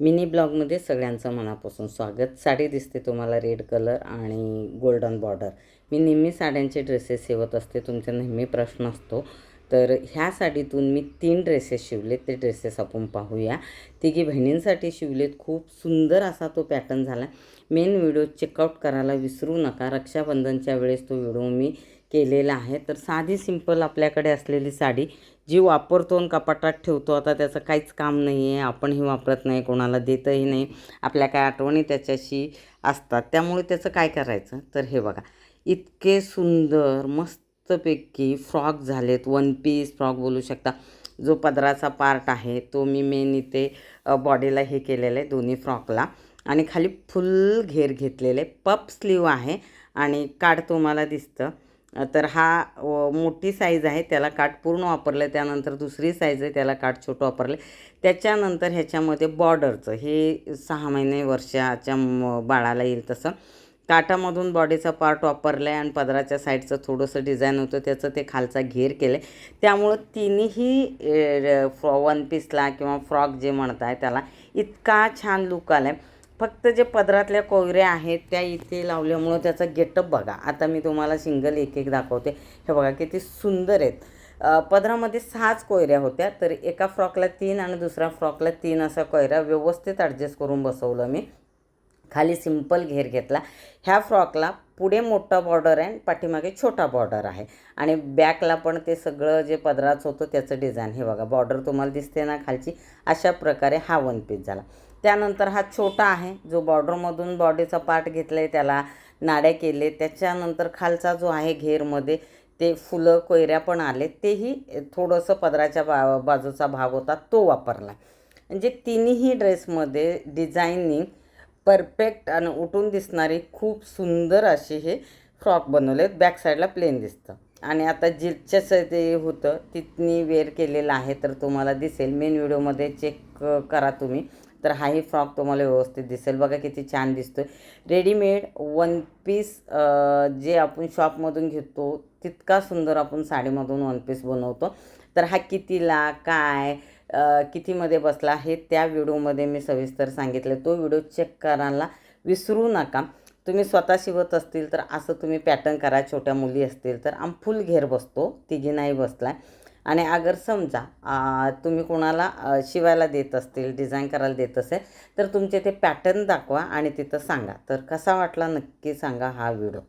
Mini ब्लॉगमध्ये सगळ्यांचं मनापासून स्वागत. साडी दिसते तुम्हाला रेड कलर आणि गोल्डन बॉर्डर. मी नेहमी साड्यांचे ड्रेसेस सेवत असते. तुमचा नेहमी प्रश्न असतो. तर ह्या साडीतून मी तीन ड्रेसेस शिवले ते ड्रेसेस आपण पाहूया. तिघी बहिणींसाठी शिवलेत. खूप सुंदर असा तो पॅटर्न झाला. मेन व्हिडिओ चेकआउट करायला विसरू नका. रक्षाबंधनच्या वेळेस तो व्हिडिओ मी केलेला आहे. तर साधी सिंपल आपल्याकडे असलेली साडी जी वापरतो आणि कपाटात ठेवतो. आता त्याचं काहीच काम नाही आहे आपणही वापरत नाही. कोणाला देतही नाही. आपल्या काय आठवणी त्याच्याशी असतात. त्यामुळे त्याचं काय करायचं? तर हे बघा. इतके सुंदर मस्त मस्तपैकी फ्रॉक झालेत. वन पीस फ्रॉक बोलू शकता. जो पदराचा पार्ट आहे तो मी मेन इथे बॉडीला हे केलेलं आहे दोन्ही फ्रॉकला. आणि खाली फुल घेर घेतलेले. पप स्लीव आहे आणि काठ तुम्हाला दिसतं. तर हा व मोठी साईज आहे. त्याला काठ पूर्ण वापरलं त्यानंतर दुसरी साईज आहे. त्याला काठ छोटं वापरलं त्याच्यानंतर ह्याच्यामध्ये बॉर्डरचं हे सहा महिने वर्षाच्या म बाळाला येईल तसं. काठामधून बॉडीचा पार्ट वापरला आहे आणि पदराच्या साईडचं थोडंसं डिझाईन होतं त्याचं ते खालचा घेर केलं आहे त्यामुळं तिन्ही फ्रॉ वन पीसला किंवा फ्रॉक जे म्हणत आहे त्याला इतका छान लुक आला आहे फक्त जे पदरातल्या कोयऱ्या आहेत त्या इथे लावल्यामुळं त्याचा गेटअप बघा. आता मी तुम्हाला सिंगल एक एक दाखवते. हे बघा किती सुंदर आहेत. पदरामध्ये सहाच कोयऱ्या होत्या तर एका फ्रॉकला तीन आणि दुसऱ्या फ्रॉकला तीन असा कोयऱ्या व्यवस्थित ॲडजस्ट करून बसवलं मी. खाली सिंपल घेर घेतला. ह्या फ्रॉकला पुढे मोठा बॉर्डर आहे आणि पाठीमागे छोटा बॉर्डर आहे. आणि बॅकला पण ते सगळं जे पदराचं होतं त्याचं डिझाईन हे बघा बॉर्डर तुम्हाला दिसते ना खालची? अशा प्रकारे हा वन पीस झाला. त्यानंतर हा छोटा आहे. जो बॉर्डरमधून बॉडीचा पार्ट घेतला आहे त्याला नाड्या केले. त्याच्यानंतर खालचा जो आहे घेरमध्ये ते फुलं कोयऱ्या पण आले. तेही थोडंसं पदराच्या बा बाजूचा भाग होता तो वापरला. म्हणजे तिन्ही ड्रेसमध्ये डिझाईनिंग परफेक्ट आणि उठून दिसणारी खूप सुंदर असे हे फ्रॉक बनवले. आहेत बॅक साईडला प्लेन दिसतं. आणि आता जिथच्याच ते होतं तिथनी वेअर केलेलं आहे तर तुम्हाला दिसेल. मेन व्हिडिओमध्ये चेक करा तुम्ही. तर हाही फ्रॉक तुम्हाला व्यवस्थित दिसेल. बघा किती छान दिसतो रेडीमेड वन पीस जे आपण शॉपमधून घेतो तितका सुंदर आपण साडीमधून वन पीस बनवतो. तर हा कितीला काय कितीमध्ये बसला आहे त्या व्हिडिओमध्ये मी सविस्तर सांगितलं. तो व्हिडिओ चेक करायला विसरू नका. तुम्ही स्वतः शिवत असतील तर असं तुम्ही पॅटर्न करा. छोट्या मुली असतील तर आम फुल घेर बसतो. तिघी नाही बसला आणि अगर समजा तुम्ही कोणाला शिवायला देत असतील डिझाईन करायला देत असेल तर तुमचे ते पॅटर्न दाखवा आणि तिथं सांगा. तर कसा वाटला नक्की सांगा हा व्हिडिओ